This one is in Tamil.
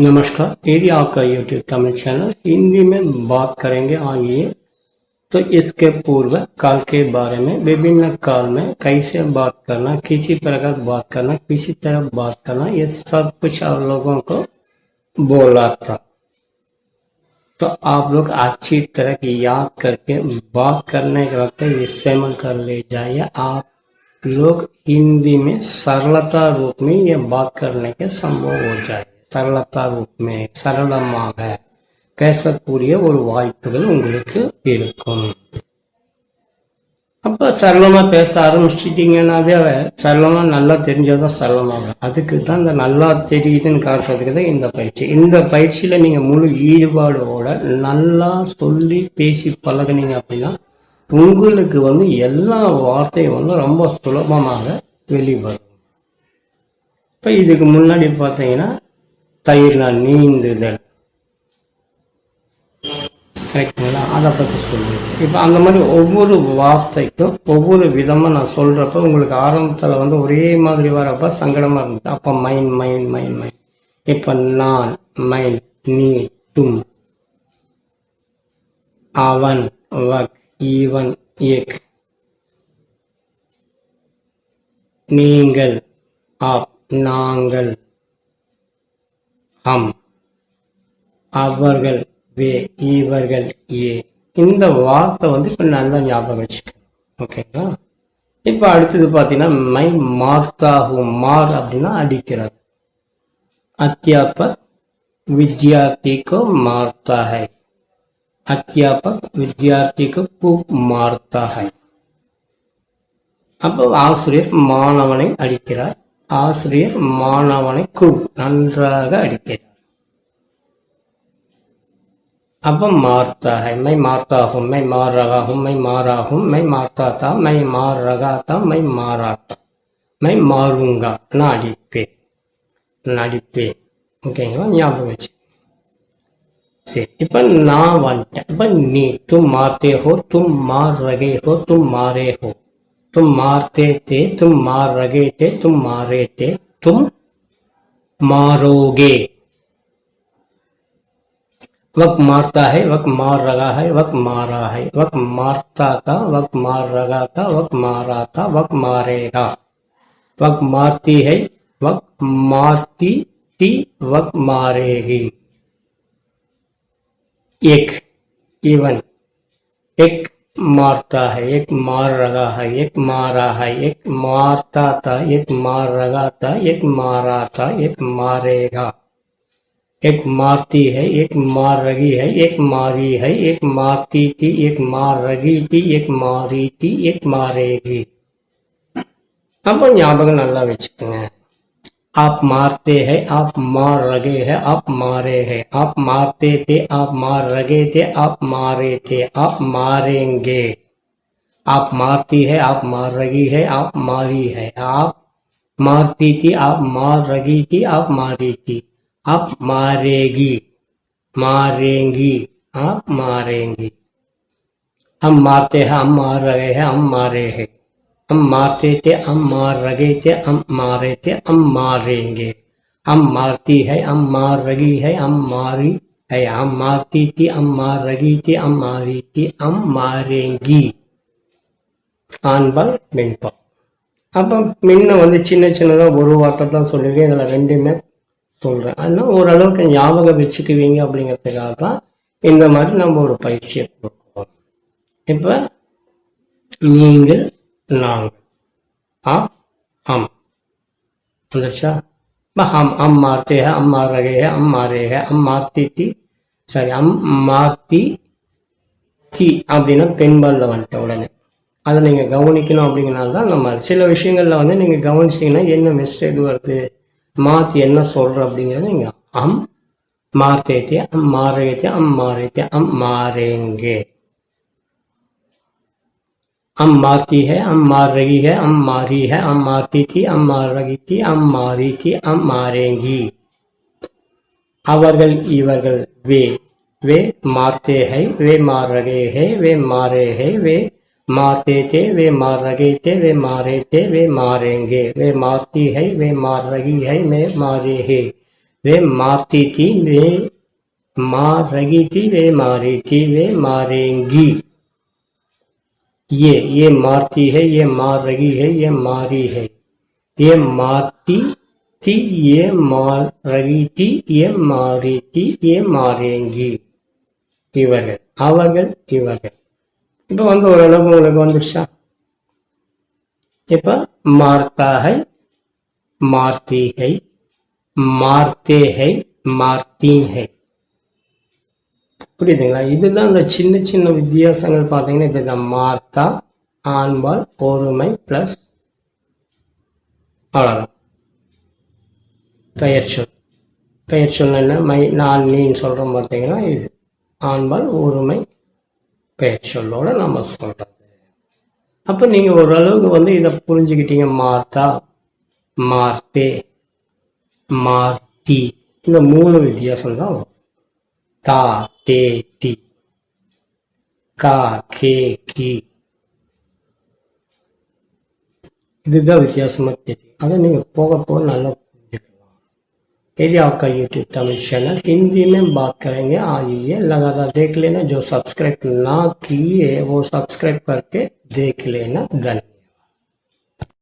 नमस्कार ये आपका यूट्यूब तमिल चैनल हिंदी में बात करेंगे आइए तो इसके पूर्व काल के बारे में, विभिन्न काल में कैसे बात करना, किसी प्रकार बात करना, किसी तरह बात करना, ये सब कुछ आप लोगों को बोला था। तो आप लोग अच्छी तरह की याद करके बात करने के वक्त इस्तेमाल कर ले जाइए। आप लोग हिंदी में सरलता रूप में ये बात करने के संभव हो जाए। சரளத்தாவுமே சரளமாக பேசக்கூடிய ஒரு வாய்ப்புகள் உங்களுக்கு இருக்கும். அப்போ சரளமாக பேச ஆரம்பிச்சிட்டிங்கன்னாவே சரளமாக நல்லா தெரிஞ்சதான் சரளமாக. அதுக்கு தான் இந்த நல்லா தெரியுதுன்னு காட்டுறதுக்கு தான் இந்த பயிற்சி. இந்த பயிற்சியில் நீங்கள் முழு ஈடுபாடோட நல்லா சொல்லி பேசி பழகுனீங்க அப்படின்னா உங்களுக்கு வந்து எல்லா வார்த்தையும் வந்து ரொம்ப சுலபமாக வெளிவரும். இப்போ இதுக்கு முன்னாடி பார்த்தீங்கன்னா தயிர்னா நீந்துதல். கரெக்டுங்களா அதை பற்றி சொல்லி இப்போ அந்த மாதிரி ஒவ்வொரு வார்த்தைக்கும் ஒவ்வொரு விதமாக நான் சொல்கிறப்ப உங்களுக்கு ஆரம்பத்தில் வந்து ஒரே மாதிரி வரப்ப சங்கடமாக இருந்தது. அப்போ மைன் மைன் மைன் மைன். இப்போ நான் மைன் நீ தும் அவன் வக் ஈவன் எக். நீங்கள் ஆப் நாங்கள். ஹம் அவர்கள் வே இவர்கள் ஏ இந்த வார்த்தை வந்து இப்போ நல்லா ஞாபகம் வச்சுக்கணும் ஓகேங்களா இப்போ அடுத்தது பார்த்தீங்கன்னா மை மார்த்தாகும் மார் அப்படின்னா அடிக்கிறது அத்தியாபக் विद्यार्थी को मारता है अध्यापक विद्यार्थी को खूब मारता है அப்போ ஆசிரியர் மாணவனை அடிக்கிறார் ஆசிரியர் மாணவனை கூ நன்றாக அடிக்கிறார் அப்ப மார்த்தா மை மார்த்தாகும் மை மாரகாகும் மை மாறாகும் மை மார்த்தாத்தா மை மாரகாத்தா மை மாறாத்தா மை மாறுங்கா நான் அடிப்பேன் நான் அடிப்பேன் ஓகேங்களா ஞாபகம் வச்சு சரி இப்ப நான் வந்துட்டேன் இப்ப நீ தும் மார்த்தே ஹோ தும் மார் ரகே ஹோ தும் மாரே ஹோ तुम मारते थे, तुम मार रहे थे, तुम मारे थे, तुम मारोगे। वक्त मारता है, वक्त मार रहा है, वक्त मारा है, वक्त मारता था, वक्त मार रहा था, वक्त मारा था, वक्त मारेगा। वक्त मारती है, वक्त मारती थी, वक्त मारेगी। एक इवन एक मारता है एक मार रहा है एक मारा है एक मारता था एक मार रहा था एक मारा था एक मारेगा एक मारती है एक मार रही है एक मारी है एक मारती थी एक मार रही थी एक मारी थी एक मारेगी அப்போ ஞாபகம் நல்லா வச்சுக்கோங்க आप मारते हैं, आप मार रगे हैं, आप मारे हैं। आप मारते थे, आप मार रगे थे, आप मारे थे, आप मारेंगे। आप मारती है, आप मार रही है, आप मारी है। आप मारती थी, आप मार रही थी, आप मारी थी। आप मारेगी, मारेंगी, आप मारेंगी। हम मारते हैं, हम मार रहे हैं, हम मारे हैं। हम मारते थे हम मार रहे थे हम मारे थे हम मारेंगे हम मारती है हम मार रही है हम मारी है हम मारती थी हम मार रही थी हम मारी थी हम मारेंगी ஆண்பால் பெண்பால் அப்போ முன்ன வந்து சின்ன சின்னதாக ஒரு வார்த்தை தான் சொல்லியிருக்கேன் இதில் ரெண்டுமே சொல்கிறேன் அதனால் ஓரளவுக்கு ஞாபகம் வச்சுக்குவீங்க அப்படிங்கிறதுக்காக தான் இந்த மாதிரி நம்ம ஒரு பயிற்சியை கொடுக்குறோம் இப்போ நீங்கள் நாங்கள் ஆ ஹம் வந்துருச்சா? ஹம் அம் மார்த்தே அம் மாரகே அம் மாரேக அம் மார்த்தி தி சாரி அம் மார்த்தி தி அப்படின்னா பெண்பாலில் வந்துட்டேன் உடனே. அதை நீங்கள் கவனிக்கணும் அப்படிங்கிறனால தான் நம்ம சில விஷயங்களில் வந்து நீங்கள் கவனிச்சிங்கன்னா என்ன மிஸ்டேக் வருது மாற்றி என்ன சொல்கிற அப்படிங்கிறது நீங்கள் அம் மார்த்தேத்தி அம் மாரேத்தி அம் மாரேத்தி அம் மாரேங்கே अम मारती है अम मार रही है अम मारी है अम मारती थी अम मार रही थी अम मारी थी अम मारेंगी। अवर्गल, इवर्गल, वे वे मारते हैं, वे मार रहे हैं, वे मारे हैं, वे मारते थे, वे मार रहे थे, वे मारे थे, वे मारेंगे। वे मारती है, वे मार रही है, वे मारे है। वे मारती थी, वे मार रही थी, वे मारी थी, वे मारेंगी। ये ये मारती है ये मार रही है ये मारी है ये मारती थी ये मार रही थी ये मारी थी ये मारेंगी இவர்கள் அவர்கள் இவர்கள் இப்போ வந்து ஓரளவுக்கு உங்களுக்கு வந்துடுச்சா இப்போ मारता है मारती है मारते है मारती है புரியுதுங்களா? இதுதான் இந்த சின்ன சின்ன வித்தியாசங்கள் பார்த்தீங்கன்னா இப்படி தான். மார்த்தா ஆண்பால் ஒருமை ப்ளஸ் அவ்வளோதான் பெயர் சொல். பெயர் சொல் என்ன? மை நான் நீன்னு சொல்கிறோம் பார்த்தீங்கன்னா இது. ஆண்பால் ஒருமை பெயர் சொல்லோட நம்ம சொல்கிறது அப்போ நீங்கள் ஓரளவுக்கு வந்து இதை புரிஞ்சுக்கிட்டீங்க. மார்த்தா மார்த்தே மார்த்தி. இந்த மூணு வித்தியாசம் தான் வரும். தா தே தி கா கே கி இதுதான் வித்தியாசமா தெரியும் அதை நீங்க போக போக நல்லா புரிஞ்சுக்கலாம் यदि आपका यूट्यूब तमिल चैनल हिंदी में बात करेंगे आइए लगातार देख लेना जो सब्सक्राइब ना किए वो सब्सक्राइब करके देख लेना धन्यवाद